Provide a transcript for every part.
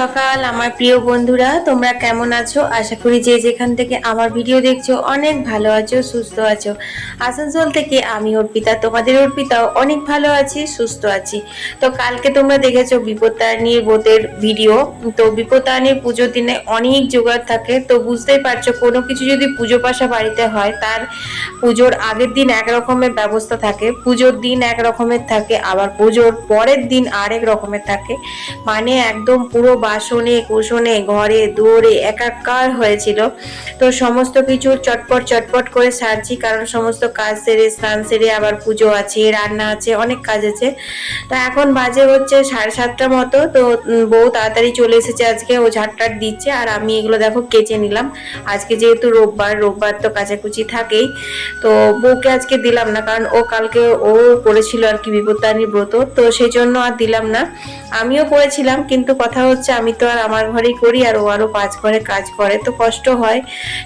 সকাল, আমার প্রিয় বন্ধুরা, তোমরা কেমন আছো? আশা করি যে যেখান থেকে আমার ভিডিও দেখছ, অনেক ভালো আছো, সুস্থ আছো। আসানসোল থেকে আমি অর্পিতা, তোমাদের অর্পিতাও অনেক ভালো আছি, সুস্থ আছি। তো কালকে তোমরা দেখেছ বিপত্তায়নীর বোতের ভিডিও। তো বিপত্তায়নীর পুজোর দিনে অনেক জোগাড় থাকে। তো বুঝতেই পারছ, কোনো কিছু যদি পুজো পাশা বাড়িতে হয়, তার পুজোর আগের দিন এক রকমের ব্যবস্থা থাকে। পুজোর দিন এক রকমের থাকে, আবার পুজোর পরের দিন আরেক রকমের থাকে। মানে একদম পুরো বাসনে কুসনে, ঘরে, দুয়ারে একাকার হয়েছিল। তো সমস্ত কিছু চটপট চটপট করে সারছি, কারণ সমস্ত কাজ সেরে, স্নান সেরে আবার পুজো আছে, রান্না আছে, অনেক কাজ আছে। তো এখন বাজে হচ্ছে সাড়ে সাতটা মতো, তো বউ তাড়াতাড়ি চলে এসেছে আজকে, ও ঝাড়টাট দিচ্ছে, আর আমি এগুলো দেখো কেচে নিলাম। আজকে যেহেতু রোববার রোববার তো কাচাকুচি থাকেই, তো বউকে আজকে দিলাম না, কারণ ও কালকে, ও করেছিল আর কি বিপত্তানি ব্রত, তো সেই জন্য আর দিলাম না। আমিও করেছিলাম, কিন্তু কথা হচ্ছে আমি তো আর আমার ঘরেই করি আর ও আরও পাঁচ ঘরে কাজ করে, তো কষ্ট হয়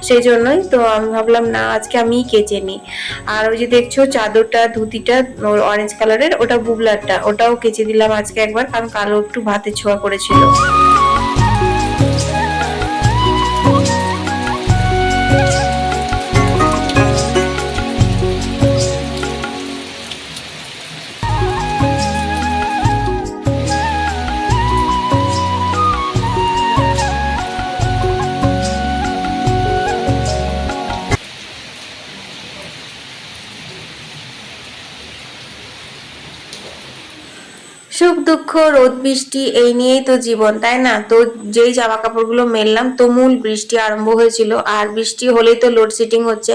সেই জন্যই তো আমি ভাবলাম, না, আজকে আমিই কেচে নিই। আর ওই যে দেখছ, চাদরটা, ধুতিটা অরেঞ্জ কালারের ওটা বুবলারটা, ওটাও কেচে দিলাম আজকে একবার, কারণ কালো একটু ভাতে ছোঁয়া করেছিল। রোদ, বৃষ্টি, এই নিয়েই তো জীবন, তাই না? তো যেই জামা কাপড়গুলো মেললাম তুমুল বৃষ্টি আরম্ভ হয়েছিল। আর বৃষ্টি হলেই তো লোডশেডিং হচ্ছে।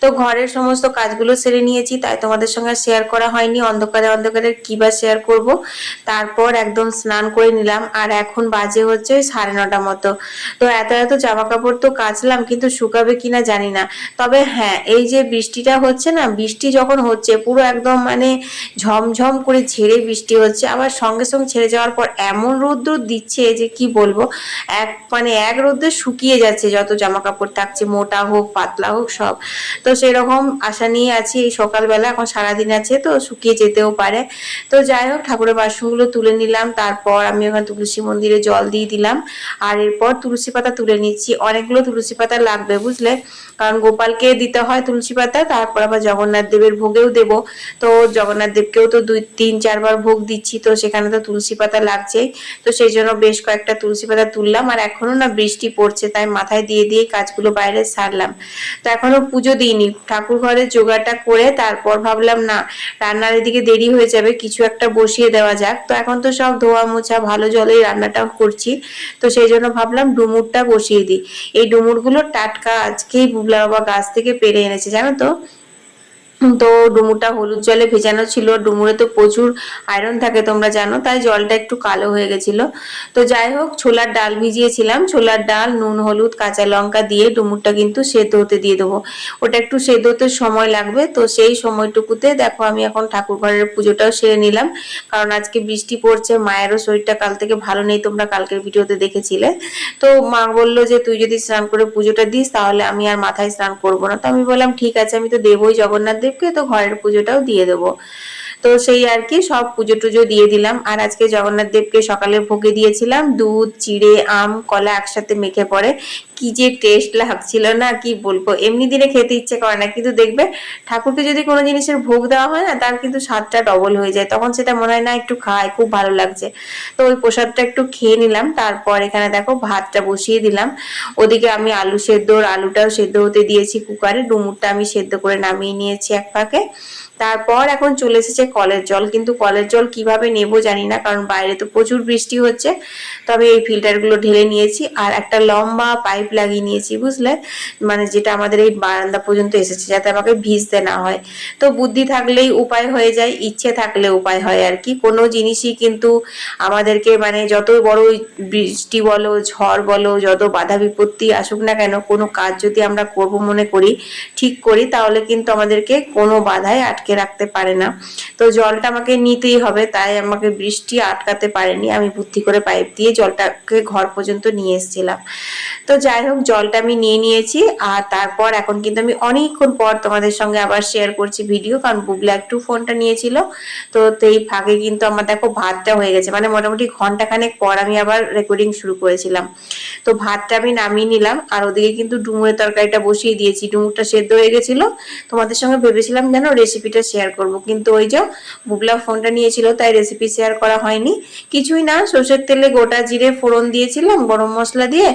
তো ঘরের সমস্ত কাজগুলো সেরে নিয়েছি, তাই তোমাদের সঙ্গে শেয়ার করা হয়নি। অন্ধকারে অন্ধকারে কি বা শেয়ার করব? তারপর একদম স্নান করে নিলাম, আর এখন বাজে হচ্ছে ওই সাড়ে নটা মতো। তো এত এত জামা কাপড় তো কাচলাম, কিন্তু শুকাবে কিনা জানি না। তবে হ্যাঁ এই যে বৃষ্টিটা হচ্ছে না, বৃষ্টি যখন হচ্ছে, পুরো একদম মানে ঝমঝম করে ঝেড়ে বৃষ্টি হচ্ছে। আবার সঙ্গে সঙ্গে ছেড়ে যাওয়ার পর এমন রোদ্দুর দিচ্ছে যে কি বলব? এক মানে এক রোদ্দে শুকিয়ে যাচ্ছে যত জামা কাপড় থাকছে, মোটা হোক, পাতলা হোক, সব। তো সেরকম আশা নিয়ে আছি এই সকালবেলা, এখন সারাদিন আছে তো শুকিয়ে যেতেও পারে। তো যাই হোক, ঠাকুরের বাসনগুলো তুলে নিলাম, তারপর আমি ওখানে তুলসী মন্দিরে জল দিয়ে দিলাম, আর এরপর তুলসী পাতা তুলে নিচ্ছি। অনেকগুলো তুলসী পাতা লাগবে, বুঝলে? কারণ গোপালকে দিতে হয় তুলসী পাতা, তারপর আবার জগন্নাথ দেবের ভোগেও দেব। তো জগন্নাথ দেবকেও তো দুই, তিন চারবার ভোগ দিচ্ছি, তো সেখানে তো তুলসী পাতা লাগছেই। তো সেই জন্য বেশ কয়েকটা তুলসী পাতা তুললাম, আর এখনও না বৃষ্টি পড়ছে, তাই মাথায় দিয়ে দিয়ে কাজগুলো বাইরে সারলাম। তো এখনও পুজো দিইনি, ঠাকুর ঘরে জোগাড়টা করে তারপর ভাবলাম, না, রান্নার এদিকে দেরি হয়ে যাবে, কিছু একটা বসিয়ে দেওয়া যাক। তো এখন তো সব ধোয়া মোছা, ভালো জলেই রান্নাটাও করছি। তো সেই জন্য ভাবলাম ডুমুরটা বসিয়ে দিই। এই ডুমুরগুলো টাটকা, আজকেই বাবা গাছ থেকে পেরে এনেছে জানো তো? তো ডুমুরটা হলুদ জলে ভেজানো ছিল, ডুমুরে তো প্রচুর আয়রন থাকে তোমরা জানো, তাই জলটা একটু কালো হয়ে গেছিল। তো যাই হোক, ছোলার ডাল ভিজিয়েছিলাম, ছোলার ডাল, নুন, হলুদ, কাঁচা লঙ্কা দিয়ে ডুমুরটা কিন্তু সেদ্ধ হতে দিয়ে দেবো। ওটা একটু সেদ্ধ হতে সময় লাগবে, তো সেই সময়টুকুতে দেখো আমি এখন ঠাকুর ঘরের পুজোটাও সেরে নিলাম, কারণ আজকে বৃষ্টি পড়ছে, মায়েরও শরীরটা কাল থেকে ভালো নেই, তোমরা কালকের ভিডিওতে দেখেছিলে। তো মা বলল যে, তুই যদি স্নান করে পুজোটা দিস, তাহলে আমি আর মাথায় স্নান করব না। তো আমি বললাম, ঠিক আছে, আমি তো দেবই জগন্নাথ দেবকে তো ঘরের পুজোটাও দিয়ে দেবো। তো সেই আর কি সব পুজো টুজো দিয়ে দিলাম। আর আজকে জগন্নাথ দেবকে সকালে ভোগে দিয়েছিলাম। দুধ, চিড়ে, আম, কলা একসাথে মেখে পড়ে কি যে টেস্ট লাগছিল না, কি বলব? এমনি দিনে খেতে ইচ্ছে করে না। কিন্তু দেখবে ঠাকুরকে যদি কোনো জিনিসের ভোগ দেওয়া হয় না, তার কিন্তু স্বাদটা ডবল হয়ে যায়। তখন সেটা মনে হয় না একটু খায়, খুব ভালো লাগছে। তো ওই প্রসাদটা একটু খেয়ে নিলাম। তারপর এখানে দেখো ভাতটা বসিয়ে দিলাম। ওদিকে আমি আলু সেদ্ধ, আলুটাও সেদ্ধ হতে দিয়েছি কুকারে। ডুমুরটা আমি সেদ্ধ করে নামিয়ে নিয়েছি এক পাকে তারপর এখন চলে এসেছে কলের জল, কিন্তু কলের জল কীভাবে নেব জানি না, কারণ বাইরে তো প্রচুর বৃষ্টি হচ্ছে। তবে এই ফিল্টারগুলো ঢেলে নিয়েছি, আর একটা লম্বা পাইপ লাগিয়ে নিয়েছি, বুঝলে? মানে যেটা আমাদের এই বারান্দা পর্যন্ত এসেছে, যাতে আমাকে ভিজতে না হয়। তো বুদ্ধি থাকলেই উপায় হয়ে যায়, ইচ্ছে থাকলে উপায় হয় আর কি। কোনো জিনিসই কিন্তু আমাদেরকে মানে যত বড় বৃষ্টি বলো, ঝড় বলো, যত বাধা বিপত্তি আসুক না কেন, কোনো কাজ যদি আমরা করব মনে করি, ঠিক করি, তাহলে কিন্তু আমাদেরকে কোনো বাধায় আটকে রাখতে পারে না। তো জলটা আমাকে নিতেই হবে, তাই আমাকে বৃষ্টি আটকাতে পারেনি। আমি বুদ্ধি করে পাইপ দিয়ে জলটাকে ঘর পর্যন্ত নিয়ে এসেছিলাম। তো যাই হোক, জলটা আমি নিয়ে নিয়েছি। আর তারপর এখন কিন্তু আমি অনেকক্ষণ পর তোমাদের সঙ্গে আবার শেয়ার করছি ভিডিও কারণ বুবলা একটু ফোনটা নিয়েছিল। তো এই ফাঁকে কিন্তু আমার দেখো ভাতটা হয়ে গেছে। মানে মোটামুটি ঘন্টাখানেক পর আমি আবার রেকর্ডিং শুরু করেছিলাম। তো ভাতটা আমি নামিয়ে নিলাম। আর ওদিকে কিন্তু ডুমুরের তরকারিটা বসিয়ে দিয়েছি। ডুমুরটা সেদ্ধ হয়ে গেছিল। তোমাদের সঙ্গে ভেবেছিলাম যেন রেসিপিটা শেয়ার করব। কিন্তু ওই যে বুবলা ফোনটা নিয়েছিল, তাই রেসিপি শেয়ার করা হয়নি। কিছুই না, সর্ষের তেলে গোটা জিরে ফোড়ন দিয়েছিলাম, গরম মশলা দিয়ে।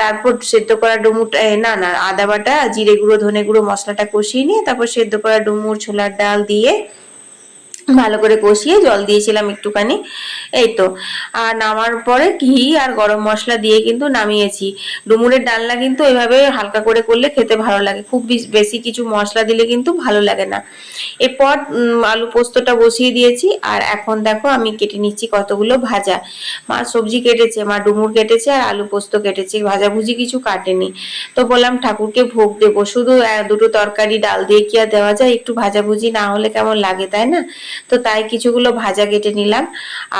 তারপর সেদ্ধ করা ডুমুরটা না না, আদা বাটা, জিরে গুঁড়ো, ধনে গুঁড়ো মশলাটা কষিয়ে নিয়ে তারপর সেদ্ধ করা ডুমুর, ছোলার ডাল দিয়ে ভালো করে কষিয়ে জল দিয়েছিলাম একটুখানি। এই তো। আর নামার পরে ঘি আর গরম মশলা দিয়ে কিন্তু নামিয়েছি। ডুমুরের ডালনা কিন্তু এভাবে হালকা করে করলে খেতে ভালো লাগে। খুব বেশ- কিছু মশলা দিলে কিন্তু ভালো লাগে না। এরপর আলু পোস্তটা বসিয়ে দিয়েছি। আর এখন দেখো আমি কেটে নিচ্ছি কতগুলো ভাজা। মা সবজি কেটেছে, মা ডুমুর কেটেছে আর আলু পোস্ত কেটেছে। ভাজাভুজি কিছু কাটেনি। তো বললাম ঠাকুরকে ভোগ দেবো। শুধু দুটো তরকারি, ডাল দিয়ে কি আর দেওয়া যায়? একটু ভাজাভুজি না হলে কেমন লাগে, তাই না? তো তাই কিছুগুলো ভাজা কেটে নিলাম।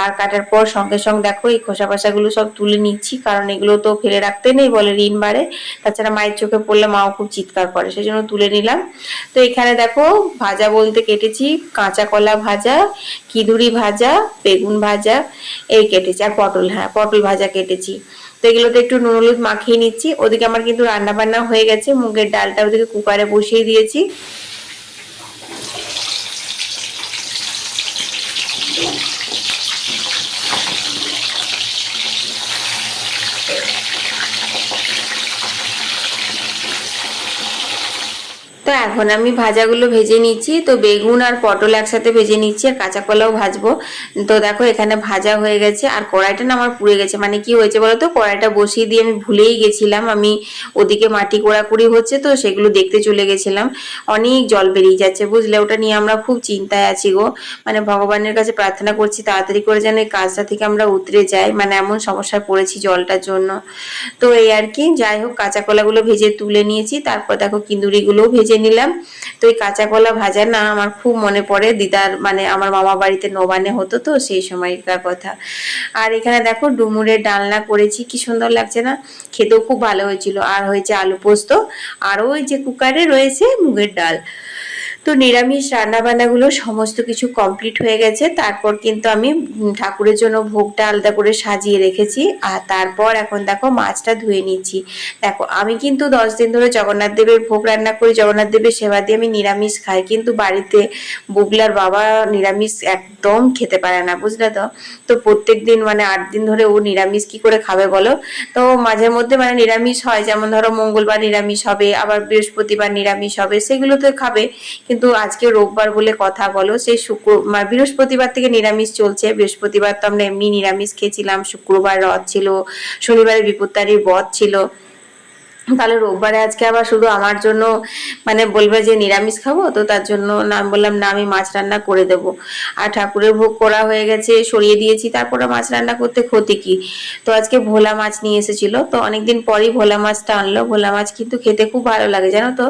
আর কাটার পর সঙ্গে সঙ্গে দেখো এই খোসা পাশাগুলো সব তুলে নিচ্ছি, কারণ এগুলো তো ফেলে রাখতে নেই বলে ঋণ বাড়ে। তাছাড়া মায়ের চোখে পড়লে মাও খুব চিৎকার করে সেই জন্য তুলে নিলাম। তো এখানে দেখো ভাজা বলতে কেটেছি, কাঁচা কলা ভাজা কিদুরি ভাজা, বেগুন ভাজা, এই কেটেছি, আর পটল হ্যাঁ পটল ভাজা কেটেছি। তো এগুলোতে একটু নুন হলুদ মাখিয়ে নিচ্ছি। ওদিকে আমার কিন্তু রান্না বান্না হয়ে গেছে, মুগের ডালটা ওদিকে কুকারে বসিয়ে দিয়েছি। তো এখন আমি ভাজাগুলো ভেজে নিচ্ছি। তো বেগুন আর পটল একসাথে ভেজে নিচ্ছি আর কাঁচা কলাও ভাজবো। তো দেখো এখানে ভাজা হয়ে গেছে আর কড়াইটা না আমার পুড়ে গেছে। মানে কি হয়েছে বলো তো কড়াইটা বসিয়ে দিয়ে আমি ভুলেই গেছিলাম। আমি ওদিকে মাটি কোড়াকুড়ি হচ্ছে তো সেগুলো দেখতে চলে গেছিলাম। অনেক জল বেরিয়ে যাচ্ছে বুঝলে? ওটা নিয়ে আমরা খুব চিন্তায় আছি গো। মানে ভগবানের কাছে প্রার্থনা করছি তাড়াতাড়ি করে যেন এই কাজটা থেকে আমরা উতরে যাই। মানে এমন সমস্যায় পড়েছি জলটার জন্য। তো এই আর কি। যাই হোক, কাঁচা কলাগুলো ভেজে তুলে নিয়েছি। তারপর দেখো কিন্দুরিগুলোও ভেজে নিলাম। তো এই কাঁচা কলা ভাজা না আমার খুব মনে পড়ে। দিদার মানে আমার মামা বাড়িতে নবানে হতো তো সেই সময়কার কথা। আর এখানে দেখো ডুমুরের ডালনা করেছি, কি সুন্দর লাগছে না? খেতেও খুব ভালো হয়েছিল। আর হয়েছে আলু পোস্ত, আর ওই যে কুকারে রয়েছে মুগের ডাল। তো নিরামিষ রান্নাবান্নাগুলো সমস্ত কিছু কমপ্লিট হয়ে গেছে। তারপর কিন্তু আমি ঠাকুরের জন্য ভোগটা আলাদা করে সাজিয়ে রেখেছি। আর তারপর এখন দেখো মাছটা ধুয়ে নিচ্ছি। দেখো, আমি কিন্তু দশ দিন ধরে জগন্নাথ দেবের ভোগ রান্না করি, জগন্নাথ দেবের সেবা দিয়ে আমি নিরামিষ খাই। কিন্তু বাড়িতে বুগলার বাবা নিরামিষ একদম খেতে পারে না, বুঝলে তো? তো প্রত্যেক দিন মানে আট দিন ধরে ও নিরামিষ কি করে খাবে বলো? তো মাঝে মধ্যে মানে নিরামিষ হয়, যেমন ধরো মঙ্গলবার নিরামিষ হবে, আবার বৃহস্পতিবার নিরামিষ হবে সেগুলো তো খাবে। কিন্তু আজকে রোববার বলে কথা বলো, সেই শুক্র মানে বৃহস্পতিবার থেকে নিরামিষ চলছে। বৃহস্পতিবার তো আমরা এমনি নিরামিষ খেয়েছিলাম। শুক্রবার রথ ছিল, শনিবারে বিপত্তারির বধ ছিল। তাহলে রোববারে আজকে আবার শুধু আমার জন্য মানে বলবে যে নিরামিষ খাব, তো তার জন্য না বললাম, না, আমি মাছ রান্না করে দেব। আর ঠাকুরের ভোগ করা হয়ে গেছে, সরিয়ে দিয়েছি তারপরে মাছ রান্না করতে ক্ষতি কি? তো আজকে ভোলা মাছ নিয়ে এসেছিল, তো অনেকদিন পরেই ভোলা মাছটা আনলো। ভোলা মাছ কিন্তু খেতে খুব ভালো লাগে, জানো তো?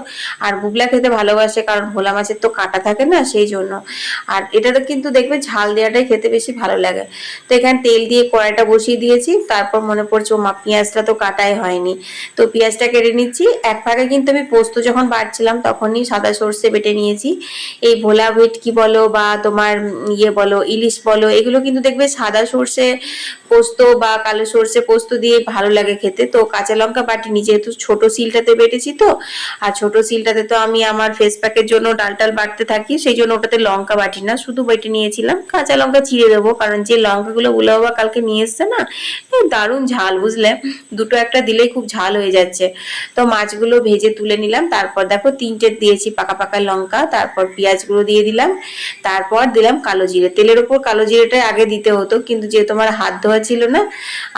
আর বুবলা খেতে ভালোবাসে, কারণ ভোলা মাছের তো কাঁটা থাকে না, সেই জন্য। আর এটাতে কিন্তু দেখবে ঝাল দেওয়াটাই খেতে বেশি ভালো লাগে। তো এখানে তেল দিয়ে কড়াইটা বসিয়ে দিয়েছি, তারপর মনে পড়ছে মা পেঁয়াজটা তো কাটাই হয়নি। তো পেঁয়াজটা কেটে নিচ্ছি। এক ফাঁকে কিন্তু আমি পোস্ত যখন বাড়ছিলাম তখনই সাদা সর্ষে বেটে নিয়েছি। এই ভোলা ভেটকি বলো বা তোমার ইয়ে বলো, ইলিশ বলো, এগুলো কিন্তু দেখবে সাদা সর্ষে পোস্ত বা কালো সর্ষে পোস্ত দিয়ে ভালো লাগে খেতে। তো কাঁচা লঙ্কা বাটিনি, যেহেতু ছোট সিলটাতে বেটেছি তো, আর ছোট সিলটাতে তো আমি আমার ফেস প্যাকের জন্য ডাল টাল বাটতে থাকি, সেই জন্য ওটাতে লঙ্কা বাটি না, শুধু বেটে নিয়েছিলাম। কাঁচা লঙ্কা চিড়ে দেবো, কারণ যে লঙ্কাগুলো উলা কালকে নিয়ে এসছে না দারুণ ঝাল, বুঝলে? দুটো একটা দিলেই খুব ঝাল হয়ে যাচ্ছে। তো মাছগুলো ভেজে তুলে নিলাম। তারপর দেখো তিনটে দিয়েছি পাকা পাকা লঙ্কা, তারপর পেঁয়াজগুলো দিয়ে দিলাম। তারপর দিলাম কালো জিরে। তেলের উপর কালো জিরেটা আগে দিতে হতো, কিন্তু যে তোমার হাত ধোয়া ছিল না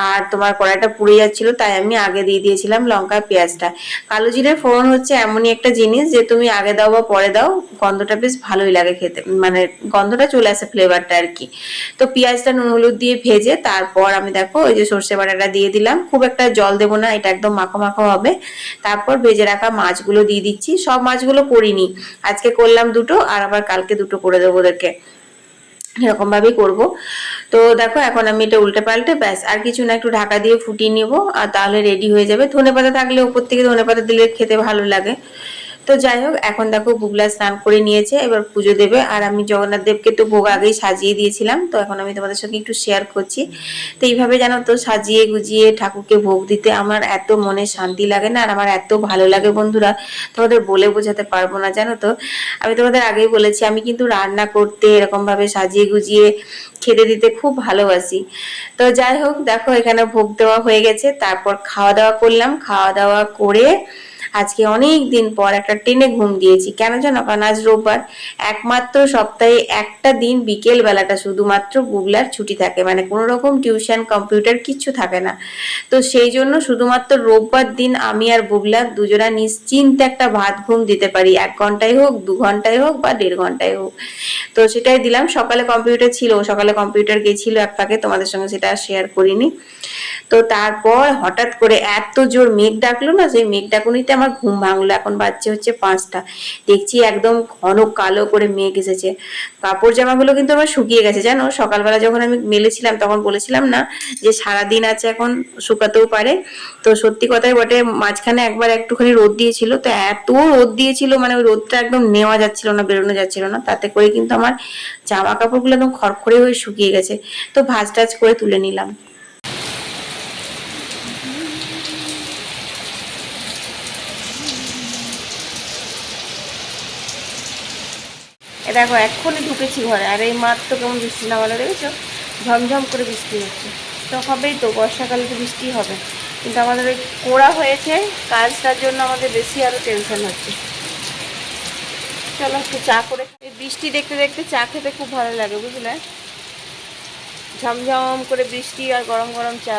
আর তোমার কড়াইটা পুড়ে যাচ্ছিল, তাই আমি আগে দিয়ে দিয়েছিলাম লঙ্কা পেঁয়াজটা। কালো জিরের ফোড়ন হচ্ছে এমনই একটা জিনিস যে তুমি আগে দাও বা পরে দাও, গন্ধটা বেশ ভালোই লাগে খেতে। মানে গন্ধটা চলে আসে ফ্লেভারটা আর কি। তো পেঁয়াজটা নুন হলুদ দিয়ে ভেজে তারপর আমি দেখো ওই যে সর্ষে বাটাটা দিয়ে দিলাম। খুব একটা জল দেবো না, এটা একদম মাখো মাখো হবে। তারপর ভেজে রাখা মাছগুলো দিয়ে দিচ্ছি। সব মাছগুলো করিনি। আজকে করলাম দুটো আর আবার কালকে দুটো করে দেবো ওদেরকে। এরকম ভাবেই করব। তো দেখো, এখন আমি এটা উল্টে পাল্টে ব্যাস, আর কিছু না, একটু ঢাকা দিয়ে ফুটিয়ে নেব, আর তাহলে রেডি হয়ে যাবে। ধনে পাতা থাকলে উপর থেকে ধনে পাতা দিলে খেতে ভালো লাগে। তো যাই হোক, এখন দেখো বুগলা স্নান করে নিয়েছে, এবার পুজো দেবে। আর আমি জগন্নাথ দেবকে তো ভোগ আগেই সাজিয়ে দিয়েছিলাম, তো এখন আমি তোমাদের সঙ্গে একটু শেয়ার করছি। তো এইভাবে জানো তো, সাজিয়ে গুজিয়ে ঠাকুরকে ভোগ দিতে আমার এত মনে শান্তি লাগে না, আর আমার এত ভালো লাগে বন্ধুরা। তোমাদের বলে বোঝাতে পারব না, জানো তো। আমি তোমাদের আগেই বলেছি, আমি কিন্তু রান্না করতে এরকম ভাবে সাজিয়ে গুজিয়ে খেতে দিতে খুব ভালোবাসি। তো যাই হোক, দেখো এখানে ভোগ দেওয়া হয়ে গেছে, তারপর খাওয়া দাওয়া করলাম। খাওয়া দাওয়া করে আজকে অনেক দিন পর একটা টেনে ঘুম দিয়েছি। কেন জানো? কারণ আজ রোববার। একমাত্র সপ্তাহে একটা দিন বিকেল বেলাটা শুধুমাত্র বুবলার ছুটি থাকে। মানে কোনো রকম টিউশন, কম্পিউটার কিচ্ছু থাকে না। তো সেই জন্য শুধুমাত্র রোববার দিন আমি আর বুবলা দুজনা নিশ্চিন্তে একটা ভাত ঘুম দিতে পারি। এক ঘন্টায় হোক, দু ঘন্টায় হোক বা দেড় ঘন্টায় হোক। তো সেটাই দিলাম। সকালে কম্পিউটার ছিল, সকালে কম্পিউটার গেছিল এক ফাঁকে। তোমাদের সঙ্গে সেটা শেয়ার করিনি। তো তারপর হঠাৎ করে এত জোর মেঘ ডাকলো না? সেই মেঘ ডাকুনিতে আমার ঘুম ভাঙলো। এখন বাজছে হচ্ছে পাঁচটা। দেখছি একদম ঘন কালো করে মেঘ এসেছে। কাপড় জামাগুলো কিন্তু আমার শুকিয়ে গেছে, জানো? সকালবেলা যখন আমি মেলেছিলাম তখন বলেছিলাম না যে সারা দিন আছে এখন শুকাতেও পারে। তো সত্যি কথাই বটে, মাঝখানে একবার একটুখানি রোদ দিয়েছিল। তো এত রোদ দিয়েছিল মানে ওই রোদটা একদম নেওয়া যাচ্ছিল না, বেরোনো যাচ্ছিল না। তাতে করে কিন্তু আমার জামা কাপড়গুলো একদম খড়খড়ে হয়ে শুকিয়ে গেছে। তো ভাজ টাজ করে তুলে নিলাম। দেখো, এক্ষুনি ঢুকেছি ঘরে, আর এই মাত্র কেমন বৃষ্টি নামালো দেখেছ? ঝমঝম করে বৃষ্টি হচ্ছে। তো হবেই তো, বর্ষাকালে তো বৃষ্টি হবে। কিন্তু আমাদের ওই কোড়া হয়েছে, কাজটার জন্য আমাদের বেশি আরও টেনশন হচ্ছে। চলো একটু চা করে এই বৃষ্টি দেখতে দেখতে চা খেতে খুব ভালো লাগে, বুঝলে? ঝমঝম করে বৃষ্টি আর গরম গরম চা।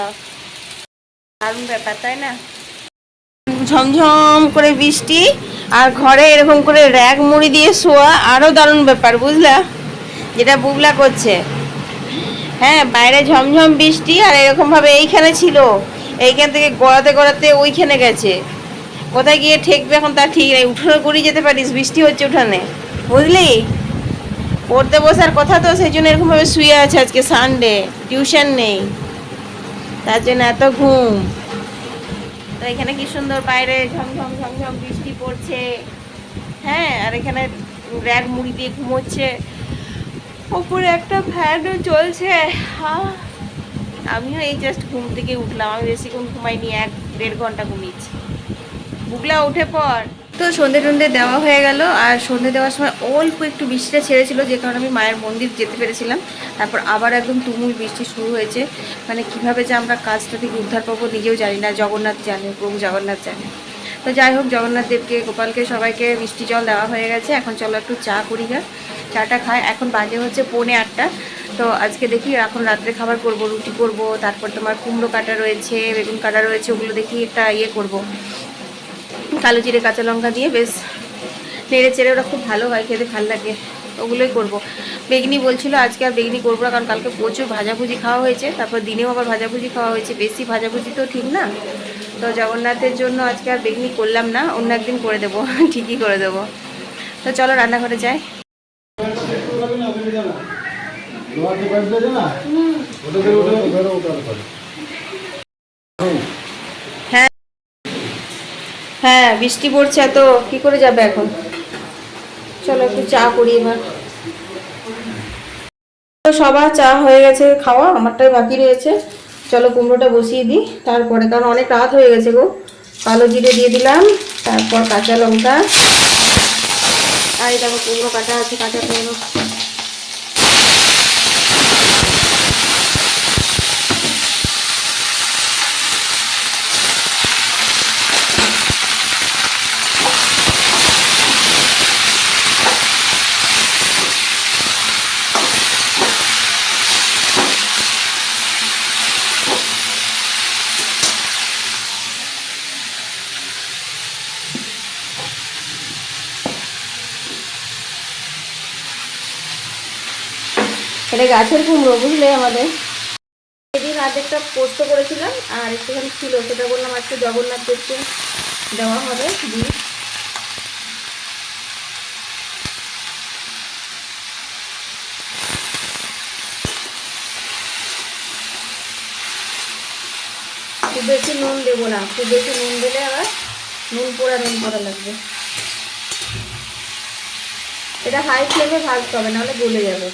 দারুণ ব্যাপার, তাই না? ঝমঝম করে বৃষ্টি। আর ঘরে এরকম করে র্যাক মুড়ি দিয়ে শোয়া আরও দারুণ ব্যাপার, বুঝলা? যেটা বুবলা করছে। হ্যাঁ বাইরে ঝমঝম বৃষ্টি আর এরকমভাবে এইখানে ছিল। এইখান থেকে গড়াতে গড়াতে ওইখানে গেছে। কোথায় গিয়ে ঠেকবে এখন তা ঠিক নেই। উঠোনে গড়িয়ে যেতে পারিস, বৃষ্টি হচ্ছে উঠানে। বুঝলি? পড়তে বসার কথা তো, সেই জন্য এরকমভাবে শুয়ে আছে আজকে সানডে টিউশন নেই। তার জন্য এত ঘুম। তো এখানে কি সুন্দর বাইরে ঝমঝম ঝমঝম পড়ছে। হ্যাঁ আর এখানে র্যাক মুড়ি দিয়ে ঘুমোচ্ছে। ওপরে একটা ফ্যানও চলছে। আমিও এই জাস্ট ঘুম থেকে উঠলাম। আমি বেশিক্ষণ ঘুমাইনি, এক দেড় ঘণ্টা ঘুমিয়েছি। বুকলা উঠে পর তো সন্ধে টন্ধে দেওয়া হয়ে গেল। আর সন্ধে দেওয়ার সময় অল্প একটু বৃষ্টিটা ছেড়েছিল, যে কারণে আমি মায়ের মন্দির যেতে পেরেছিলাম। তারপর আবার একদম তুমুল বৃষ্টি শুরু হয়েছে। মানে কীভাবে যে আমরা কাজটা থেকে উদ্ধার পাবো নিজেও জানি না। জগন্নাথ জানে, প্রভু জগন্নাথ জানে। তো যাই হোক, জগন্নাথ দেবকে, গোপালকে, সবাইকে মিষ্টি জল দেওয়া হয়ে গেছে। এখন চলো একটু চা করি গা। চাটা খাই। এখন বাজে হচ্ছে পৌনে আটটা। তো আজকে দেখি এখন রাত্রে খাবার করব, রুটি করব, তারপর তোমার কুমড়ো কাটা রয়েছে, বেগুন কাটা রয়েছে, ওগুলো দেখি একটা ইয়ে করব। কালো জিরে, কাঁচা লঙ্কা দিয়ে বেশ নেড়ে চেড়ে ওরা খুব ভালো হয়, খেতে ভালো লাগে। ওগুলোই করব। বেগনি বলছিল, আজকে আর বেগনি করব না, কারণ কালকে প্রচুর ভাজাভুজি খাওয়া হয়েছে। তারপর দিনেও আবার ভাজাভুজি খাওয়া হয়েছে। বেশি ভাজাভুজি তো ঠিক না। তো জগন্নাথের জন্য আজকে আর বেগনি করলাম না, অন্য একদিন করে দেবো, ঠিকই করে দেবো। তো চলো রান্নাঘরে যাই। হ্যাঁ। হ্যাঁ বৃষ্টি পড়ছে এত, কি করে যাবে এখন? চলো একটু চা করি এবার। তো সবার চা হয়ে গেছে খাওয়া, আমারটাই বাকি রয়েছে। চলো কুমড়োটা বসিয়ে দিই, তারপরে, কারণ অনেক রাত হয়ে গেছে গো। কালো জিরে দিয়ে দিলাম, তারপর কাঁচা লঙ্কা। আর এটা কুমড়ো কাটা আছে, কাঁচা কুমড়ো। এটা গাছের কুমড়ো, বুঝলে আমাদের? সেদিন আজ একটা পোস্ত করেছিলাম, আর একটুখানি ছিল, সেটা বললাম আজকে জগন্নাথ দেবকে দেওয়া হবে, দিয়ে। খুব বেশি নুন দেবো না, খুব বেশি নুন দিলে আবার নুন, পোড়া নুন পড়া লাগবে। এটা হাই ফ্লেমে ভাজতে হবে, নাহলে গলে যাবে।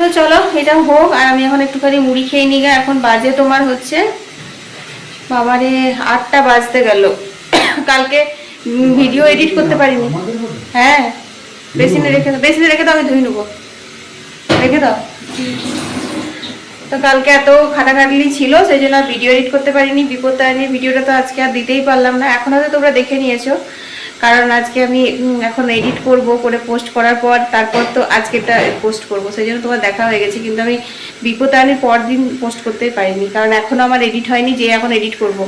তো চলো, এটা হোক, আর আমি এখন একটুখানি মুড়ি খেয়ে গে। এখন বাজে তোমার হচ্ছে, বাবারে, আটটা বাজতে গেল। কালকে ভিডিও এডিট করতে পারিনি। হ্যাঁ বেসিনে রেখে দাও, বেসিনে রেখে দাও, আমি ধুই নেব। রেখে দাও। তো কালকে এত খাটাখাটলি ছিল, সেই জন্য ভিডিও এডিট করতে পারিনি, বিপদ ভিডিওটা তো আজকে আর দিতেই পারলাম না। এখন হয়তো তোমরা দেখে নিয়েছো। কারণ আজকে আমি এখন এডিট করব, করে পোস্ট করার পর তারপর তো আজকেটা পোস্ট করব, সেই জন্য তোমার দেখা হয়ে গেছে, কিন্তু আমি বিপদায়নের পর দিন পোস্ট করতেই পারিনি, কারণ এখনও আমার এডিট হয়নি, যে এখন এডিট করব।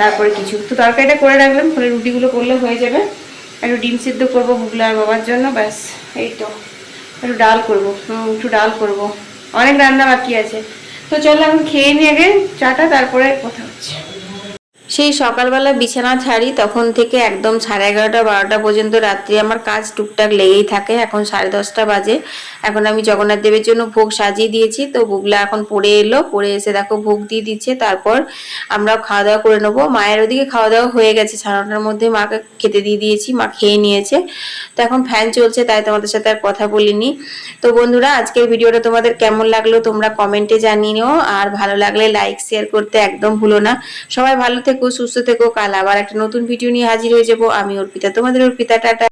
তারপরে কিছু তো তরকারিটা করে রাখলাম করে রুটিগুলো করলে হয়ে যাবে। একটু ডিম সিদ্ধ করব বুগলা আর বাবার জন্য, ব্যাস, এই তো। একটু ডাল করব একটু ডাল করব। অনেক রান্না বাকি আছে। তো চলো এখন খেয়ে নিয়ে আগে চাটা, তারপরে কথা হচ্ছে। সেই সকালবেলা বিছানা ছাড়ি, তখন থেকে একদম সাড়ে এগারোটা, বারোটা পর্যন্ত রাত্রি আমার কাজ টুকটাক লেগেই থাকে। এখন সাড়ে দশটা বাজে। এখন আমি জগন্নাথ দেবের জন্য ভোগ সাজিয়ে দিয়েছি। তো বুগলা এখন পড়ে এলো। পড়ে এসে দেখো ভোগ দিয়ে দিচ্ছে। তারপর আমরা খাওয়া দাওয়া করে নেব। মায়ের ওদিকে খাওয়া দাওয়া হয়ে গেছে। সাড়ে নটার মধ্যে মাকে খেতে দিয়ে দিয়েছি। মা খেয়ে নিয়েছে। তো এখন ফ্যান চলছে, তাই তোমাদের সাথে আর কথা বলিনি। তো বন্ধুরা, আজকের ভিডিওটা তোমাদের কেমন লাগল তোমরা কমেন্টে জানিয়ে নিও আর ভালো লাগলে লাইক শেয়ার করতে একদম ভুলো না। সবাই ভালো থেকো, সুস্থ থেকো, কাল আবার একটা নতুন ভিডিও নিয়ে হাজির হয়ে যাব। আমি অর্পিতা, তোমাদের অর্পিতা, টাটা।